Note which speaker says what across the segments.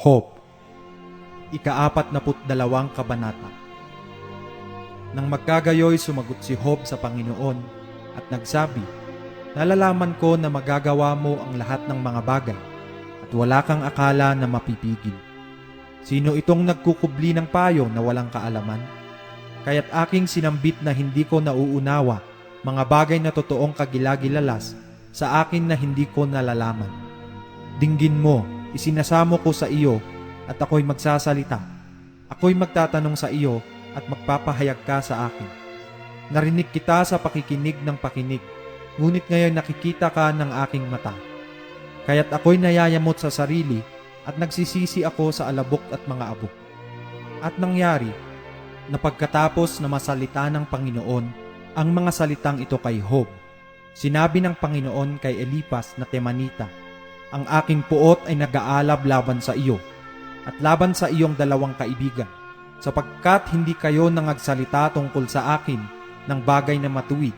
Speaker 1: Hope Ikaapat na dalawang kabanata Nang magkagayoy sumagot si Hope sa Panginoon at nagsabi, Nalalaman ko na magagawa mo ang lahat ng mga bagay at wala kang akala na mapipigil. Sino itong nagkukubli ng payo na walang kaalaman? Kaya't aking sinambit na hindi ko nauunawa mga bagay na totoong kagilagilalas sa akin na hindi ko nalalaman. Dinggin mo, isinasamo ko sa iyo at ako'y magsasalita. Ako'y magtatanong sa iyo at magpapahayag ka sa akin. Narinig kita sa pakikinig ng pakinig, ngunit ngayon nakikita ka ng aking mata. Kaya't ako'y nayayamot sa sarili at nagsisisi ako sa alabok at mga abok. At nangyari, na pagkatapos na masalita ng Panginoon ang mga salitang ito kay Job, sinabi ng Panginoon kay Elipas na Temanita, Ang aking puot ay nag-aalab laban sa iyo, at laban sa iyong dalawang kaibigan, sapagkat hindi kayo nangagsalita tungkol sa akin ng bagay na matuwid,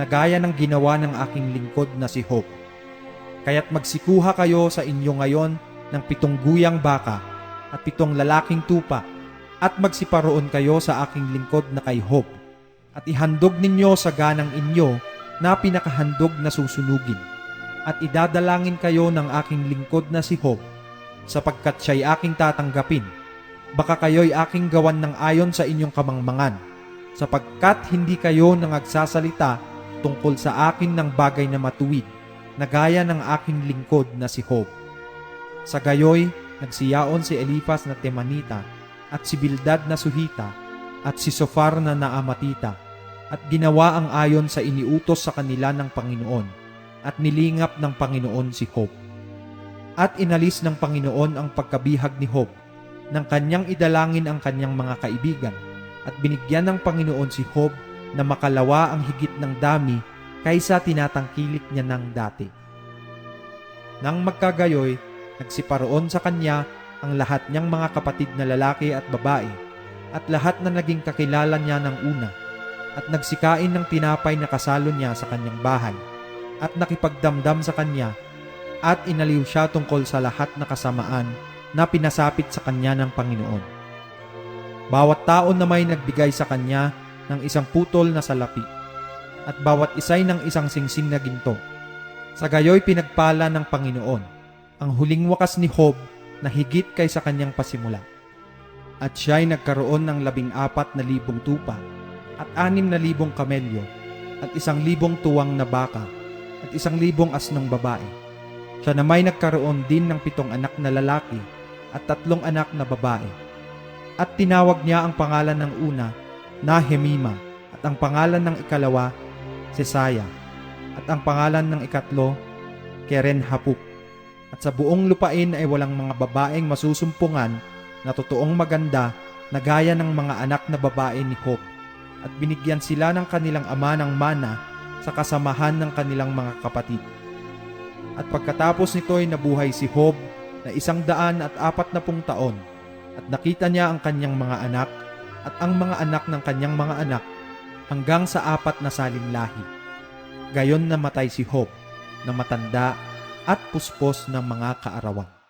Speaker 1: na gaya ng ginawa ng aking lingkod na si Job. Kaya't magsikuha kayo sa inyo ngayon ng pitong guyang baka at pitong lalaking tupa at magsiparoon kayo sa aking lingkod na kay Job at ihandog ninyo sa ganang inyo na pinakahandog na susunugin at idadalangin kayo ng aking lingkod na si Job sapagkat siya'y aking tatanggapin baka kayo'y aking gawan ng ayon sa inyong kamangmangan sapagkat hindi kayo nangagsasalita tungkol sa akin ng bagay na matuwid na gaya ng aking lingkod na si Job. Sa gayoy, nagsiyaon si Eliphaz na Temanita at si Bildad na Suhita at si Sofar na Naamatita at ginawa ang ayon sa iniutos sa kanila ng Panginoon at nilingap ng Panginoon si Job. At inalis ng Panginoon ang pagkabihag ni Job nang kanyang idalangin ang kanyang mga kaibigan at binigyan ng Panginoon si Job na makalawa ang higit ng dami kaysa tinatangkilik niya ng dati. Nang magkagayoy, nagsiparoon sa kanya ang lahat niyang mga kapatid na lalaki at babae at lahat na naging kakilala niya ng una at nagsikain ng tinapay na kasalo niya sa kanyang bahay at nakipagdamdam sa kanya at inaliw siya tungkol sa lahat na kasamaan na pinasapit sa kanya ng Panginoon. Bawat tao na may nagbigay sa kanya ng isang putol na salapi at bawat isay ng isang singsing na ginto. Sa gayoy pinagpala ng Panginoon ang huling wakas ni Job na higit kaysa kanyang pasimula. At siya'y nagkaroon ng labing apat na libong tupa at anim na libong kamelyo at isang libong tuwang na baka at isang libong asnong babae. Siya na may nagkaroon din ng pitong anak na lalaki at tatlong anak na babae. At tinawag niya ang pangalan ng una na Hemima at ang pangalan ng ikalawa Sesaya at ang pangalan ng ikatlo Keren Hapuk. At sa buong lupain ay walang mga babaeng masusumpungan na totoong maganda na gaya ng mga anak na babae ni Job at binigyan sila ng kanilang ama ng mana sa kasamahan ng kanilang mga kapatid. At pagkatapos nito ay nabuhay si Job na isang daan at apat na pung taon at nakita niya ang kanyang mga anak at ang mga anak ng kanyang mga anak hanggang sa apat na saling lahi. Gayon namatay si Job na matanda at puspos ng mga kaarawan.